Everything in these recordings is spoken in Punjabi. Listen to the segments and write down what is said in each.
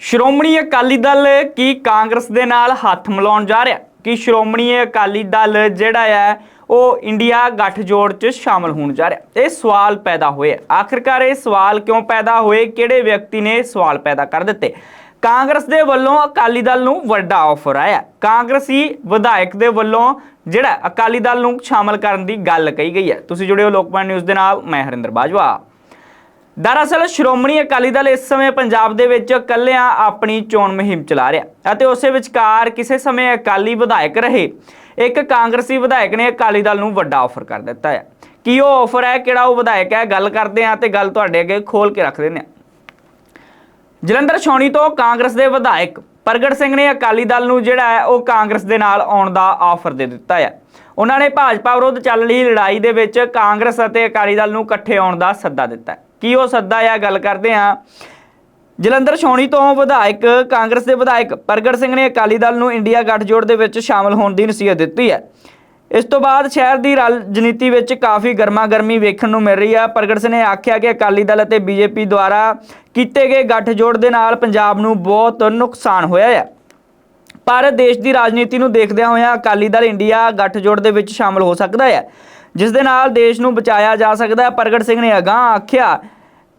ਸ਼੍ਰੋਮਣੀ ਅਕਾਲੀ ਦਲ ਕੀ ਕਾਂਗਰਸ ਦੇ ਨਾਲ ਹੱਥ ਮਿਲਾਉਣ ਜਾ ਰਿਹਾ? ਕਿ ਸ਼੍ਰੋਮਣੀ ਅਕਾਲੀ ਦਲ ਜਿਹੜਾ ਹੈ, ਉਹ ਇੰਡੀਆ ਗੱਠਜੋੜ 'ਚ ਸ਼ਾਮਲ ਹੋਣ ਜਾ ਰਿਹਾ? ਇਹ ਸਵਾਲ ਪੈਦਾ ਹੋਏ ਆਖਿਰਕਾਰ ਇਹ ਸਵਾਲ ਕਿਉਂ ਪੈਦਾ ਹੋਏ? ਕਿਹੜੇ ਵਿਅਕਤੀ ਨੇ ਸਵਾਲ ਪੈਦਾ ਕਰ ਦਿੱਤੇ? ਕਾਂਗਰਸ ਦੇ ਵੱਲੋਂ ਅਕਾਲੀ ਦਲ ਨੂੰ ਵੱਡਾ ਆਫਰ ਆਇਆ। ਕਾਂਗਰਸੀ ਵਿਧਾਇਕ ਦੇ ਵੱਲੋਂ ਜਿਹੜਾ ਅਕਾਲੀ ਦਲ ਨੂੰ ਸ਼ਾਮਲ ਕਰਨ ਦੀ ਗੱਲ ਕਹੀ ਗਈ ਹੈ। ਤੁਸੀਂ ਜੁੜੇ ਹੋ ਲੋਕਪਾਲ ਨਿਊਜ਼ ਦੇ ਨਾਲ, ਮੈਂ ਹਰਿੰਦਰ ਬਾਜਵਾ। ਦਰਅਸਲ ਸ਼੍ਰੋਮਣੀ ਅਕਾਲੀ ਦਲ ਇਸ ਸਮੇਂ ਪੰਜਾਬ ਦੇ ਵਿੱਚ ਇਕੱਲਿਆਂ ਆਪਣੀ ਚੋਣ ਮੁਹਿੰਮ ਚਲਾ ਰਿਹਾ ਅਤੇ ਉਸੇ ਵਿਚਕਾਰ ਕਿਸੇ ਸਮੇਂ ਅਕਾਲੀ ਵਿਧਾਇਕ ਰਹੇ, ਇੱਕ ਕਾਂਗਰਸੀ ਵਿਧਾਇਕ ਨੇ ਅਕਾਲੀ ਦਲ ਨੂੰ ਵੱਡਾ ਆਫਰ ਕਰ ਦਿੱਤਾ ਹੈ। ਕੀ ਉਹ ਆਫਰ ਹੈ, ਕਿਹੜਾ ਉਹ ਵਿਧਾਇਕ ਹੈ, ਗੱਲ ਕਰਦੇ ਹਾਂ ਤੇ ਗੱਲ ਤੁਹਾਡੇ ਅੱਗੇ ਖੋਲ ਕੇ ਰੱਖ ਦਿੰਦੇ ਹਾਂ। ਜਲੰਧਰ ਛਾਉਣੀ ਤੋਂ ਕਾਂਗਰਸ ਦੇ ਵਿਧਾਇਕ ਪ੍ਰਗਟ ਸਿੰਘ ਨੇ ਅਕਾਲੀ ਦਲ ਨੂੰ ਜਿਹੜਾ ਹੈ, ਉਹ ਕਾਂਗਰਸ ਦੇ ਨਾਲ ਆਉਣ ਦਾ ਆਫਰ ਦੇ ਦਿੱਤਾ ਹੈ। ਉਹਨਾਂ ਨੇ ਭਾਜਪਾ ਵਿਰੁੱਧ ਚੱਲ ਰਹੀ ਲੜਾਈ ਦੇ ਵਿੱਚ ਕਾਂਗਰਸ ਅਤੇ ਅਕਾਲੀ ਦਲ ਨੂੰ ਇਕੱਠੇ ਆਉਣ ਦਾ ਸੱਦਾ ਦਿੱਤਾ ਹੈ। ਕੀ ਉਹ ਸੱਦਾ ਆ? ਗੱਲ ਕਰਦੇ ਹਾਂ। ਜਲੰਧਰ ਛਾਉਣੀ ਤੋਂ ਵਿਧਾਇਕ, ਕਾਂਗਰਸ ਦੇ ਵਿਧਾਇਕ ਪ੍ਰਗਟ ਸਿੰਘ ਨੇ ਅਕਾਲੀ ਦਲ ਨੂੰ ਇੰਡੀਆ ਗੱਠਜੋੜ ਦੇ ਵਿੱਚ ਸ਼ਾਮਲ ਹੋਣ ਦੀ ਨਸੀਹਤ ਦਿੱਤੀ ਹੈ। ਇਸ ਤੋਂ ਬਾਅਦ ਸ਼ਹਿਰ ਦੀ ਰਾਜਨੀਤੀ ਵਿੱਚ ਕਾਫੀ ਗਰਮਾ ਗਰਮੀ ਵੇਖਣ ਨੂੰ ਮਿਲ ਰਹੀ ਹੈ ਪ੍ਰਗਟ ਸਿੰਘ ਨੇ ਆਖਿਆ ਕਿ ਅਕਾਲੀ ਦਲ ਅਤੇ ਬੀਜੇਪੀ ਦੁਆਰਾ ਕੀਤੇ ਗਏ ਗੱਠਜੋੜ ਦੇ ਨਾਲ ਪੰਜਾਬ ਨੂੰ ਬਹੁਤ ਨੁਕਸਾਨ ਹੋਇਆ ਹੈ ਪਰ ਦੇਸ਼ ਦੀ ਰਾਜਨੀਤੀ ਨੂੰ ਦੇਖਦਿਆਂ ਹੋਇਆਂ ਅਕਾਲੀ ਦਲ ਇੰਡੀਆ ਗੱਠਜੋੜ ਦੇ ਵਿੱਚ ਸ਼ਾਮਲ ਹੋ ਸਕਦਾ ਹੈ ਜਿਸ ਦੇ ਨਾਲ ਦੇਸ਼ ਨੂੰ ਬਚਾਇਆ ਜਾ ਸਕਦਾ ਹੈ। ਪ੍ਰਗਟ ਸਿੰਘ ਨੇ ਅਗਾਂਹ ਆਖਿਆ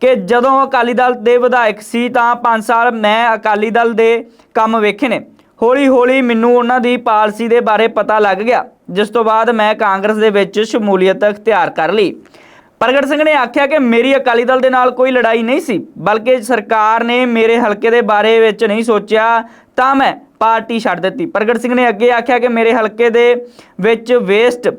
ਕਿ ਜਦੋਂ ਅਕਾਲੀ ਦਲ ਦੇ ਵਿਧਾਇਕ ਸੀ ਤਾਂ 5 ਸਾਲ ਮੈਂ ਅਕਾਲੀ ਦਲ ਦੇ ਕੰਮ ਵੇਖੇ ਨੇ। ਹੌਲੀ ਹੌਲੀ ਮੈਨੂੰ ਉਹਨਾਂ ਦੀ ਪਾਲਿਸੀ ਦੇ ਬਾਰੇ ਪਤਾ ਲੱਗ ਗਿਆ, ਜਿਸ ਤੋਂ ਬਾਅਦ ਮੈਂ ਕਾਂਗਰਸ ਦੇ ਵਿੱਚ ਸ਼ਮੂਲੀਅਤ ਅਖਤਿਆਰ ਕਰ ਲਈ। ਪ੍ਰਗਟ ਸਿੰਘ ਨੇ ਆਖਿਆ ਕਿ ਮੇਰੀ ਅਕਾਲੀ ਦਲ ਦੇ ਨਾਲ ਕੋਈ ਲੜਾਈ ਨਹੀਂ ਸੀ, ਬਲਕਿ ਸਰਕਾਰ ਨੇ ਮੇਰੇ ਹਲਕੇ ਦੇ ਬਾਰੇ ਵਿੱਚ ਨਹੀਂ ਸੋਚਿਆ, ਤਾਂ ਮੈਂ ਪਾਰਟੀ ਛੱਡ ਦਿੱਤੀ। ਪ੍ਰਗਟ ਸਿੰਘ ਨੇ ਅੱਗੇ ਆਖਿਆ ਕਿ ਮੇਰੇ ਹਲਕੇ ਦੇ ਵਿੱਚ ਵੇਸਟ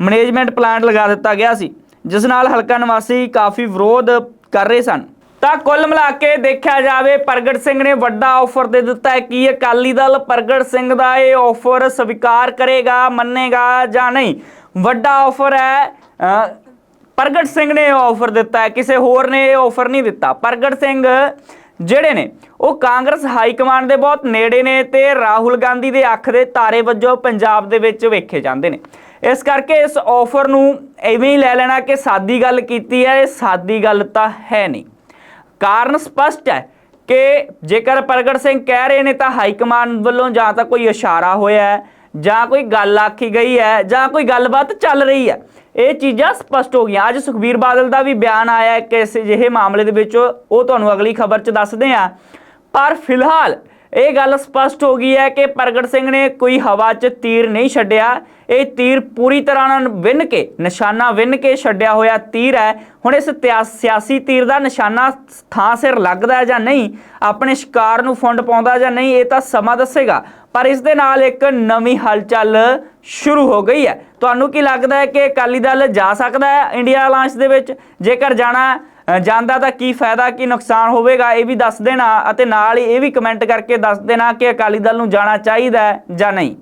ਮੈਨੇਜਮੈਂਟ ਪਲਾਂਟ ਲਗਾ ਦਿੱਤਾ ਗਿਆ ਸੀ, ਜਿਸ ਨਾਲ ਹਲਕਾ ਨਿਵਾਸੀ ਕਾਫੀ ਵਿਰੋਧ ਕਰ ਰਹੇ ਸਨ। ਤਾਂ ਕੁੱਲ ਮਿਲਾ ਕੇ ਦੇਖਿਆ ਜਾਵੇ, ਪ੍ਰਗਟ ਸਿੰਘ ਨੇ ਵੱਡਾ ਆਫਰ ਦੇ ਦਿੱਤਾ ਹੈ। ਕਿ ਅਕਾਲੀ ਦਲ ਪ੍ਰਗਟ ਸਿੰਘ ਦਾ ਇਹ ਆਫਰ ਸਵੀਕਾਰ ਕਰੇਗਾ, ਮੰਨੇਗਾ ਜਾਂ ਨਹੀਂ? ਵੱਡਾ ਆਫਰ ਹੈ ਪ੍ਰਗਟ ਸਿੰਘ ਨੇ ਇਹ ਆਫਰ ਦਿੱਤਾ ਹੈ। ਕਿਸੇ ਹੋਰ ਨੇ ਇਹ ਆਫਰ ਨਹੀਂ ਦਿੱਤਾ। ਪ੍ਰਗਟ ਸਿੰਘ ਜਿਹੜੇ ਨੇ, ਉਹ ਕਾਂਗਰਸ ਹਾਈ ਕਮਾਂਡ ਦੇ ਬਹੁਤ ਨੇੜੇ ਨੇ ਤੇ ਰਾਹੁਲ ਗਾਂਧੀ ਦੇ ਅੱਖ ਦੇ ਤਾਰੇ ਵਜੋਂ ਪੰਜਾਬ ਦੇ ਵਿੱਚ ਵੇਖੇ ਜਾਂਦੇ ਨੇ। ਇਸ ਕਰਕੇ ਇਸ ਆਫਰ ਨੂੰ ਐਵੇਂ ਹੀ ਲੈ ਲੈਣਾ ਕਿ ਸਾਦੀ ਗੱਲ ਕੀਤੀ ਹੈ, ਇਹ ਸਾਦੀ ਗੱਲ ਤਾਂ ਹੈ ਨਹੀਂ। ਕਾਰਨ ਸਪਸ਼ਟ ਹੈ ਕਿ ਜੇਕਰ ਪ੍ਰਗਟ ਸਿੰਘ ਕਹਿ ਰਹੇ ਨੇ ਤਾਂ ਹਾਈ ਕਮਾਂਡ ਵੱਲੋਂ ਜਾਂ ਤਾਂ ਕੋਈ ਇਸ਼ਾਰਾ ਹੋਇਆ ਹੈ, ਜਾਂ ਕੋਈ ਗੱਲ ਆਖੀ ਗਈ ਹੈ, ਜਾਂ ਕੋਈ ਗੱਲਬਾਤ ਚੱਲ ਰਹੀ ਹੈ। ਇਹ ਚੀਜ਼ਾਂ ਸਪਸ਼ਟ ਹੋ ਗਈਆਂ। ਅੱਜ ਸੁਖਬੀਰ ਬਾਦਲ ਦਾ ਵੀ ਬਿਆਨ ਆਇਆ ਹੈ ਕਿ ਇਸ ਜਿਹੇ ਮਾਮਲੇ ਦੇ ਵਿੱਚ ਉਹ ਤੁਹਾਨੂੰ ਅਗਲੀ ਖਬਰ 'ਚ ਦੱਸਦੇ ਹਾਂ। ਪਰ ਫਿਲਹਾਲ ਇਹ ਗੱਲ ਸਪਸ਼ਟ ਹੋ ਗਈ ਹੈ ਕਿ ਪ੍ਰਗਟ ਸਿੰਘ ਨੇ ਕੋਈ ਹਵਾ 'ਚ ਤੀਰ ਨਹੀਂ ਛੱਡਿਆ। ਇਹ ਤੀਰ ਪੂਰੀ ਤਰ੍ਹਾਂ ਨਾਲ ਵਿੰਨ ਕੇ, ਨਿਸ਼ਾਨਾ ਵਿੰਨ ਕੇ ਛੱਡਿਆ ਹੋਇਆ ਤੀਰ ਹੈ। ਹੁਣ ਇਸ ਤਿਆ- ਸਿਆਸੀ ਤੀਰ ਦਾ ਨਿਸ਼ਾਨਾ ਥਾਂ ਸਿਰ ਲੱਗਦਾ ਜਾਂ ਨਹੀਂ, ਆਪਣੇ ਸ਼ਿਕਾਰ ਨੂੰ ਫੁੰਡ ਪਾਉਂਦਾ ਜਾਂ ਨਹੀਂ, ਇਹ ਤਾਂ ਸਮਾਂ ਦੱਸੇਗਾ। ਪਰ ਇਸ ਦੇ ਨਾਲ ਇੱਕ ਨਵੀਂ ਹਲਚਲ ਸ਼ੁਰੂ ਹੋ ਗਈ ਹੈ। ਤੁਹਾਨੂੰ ਕੀ ਲੱਗਦਾ ਹੈ ਕਿ ਅਕਾਲੀ ਦਲ ਜਾ ਸਕਦਾ ਹੈ ਇੰਡੀਆ ਅਲਾਂਸ ਦੇ ਵਿੱਚ? ਜੇਕਰ ਜਾਣਾ ਜਾਂਦਾ ਤਾਂ ਕੀ ਫਾਇਦਾ, ਕੀ ਨੁਕਸਾਨ ਹੋਵੇਗਾ ਇਹ ਵੀ ਦੱਸ ਦੇਣਾ ਅਤੇ ਨਾਲ ਹੀ ਇਹ ਵੀ ਕਮੈਂਟ ਕਰਕੇ ਦੱਸ ਦੇਣਾ ਕਿ ਅਕਾਲੀ ਦਲ ਨੂੰ ਜਾਣਾ ਚਾਹੀਦਾ ਹੈ ਜਾਂ ਨਹੀਂ।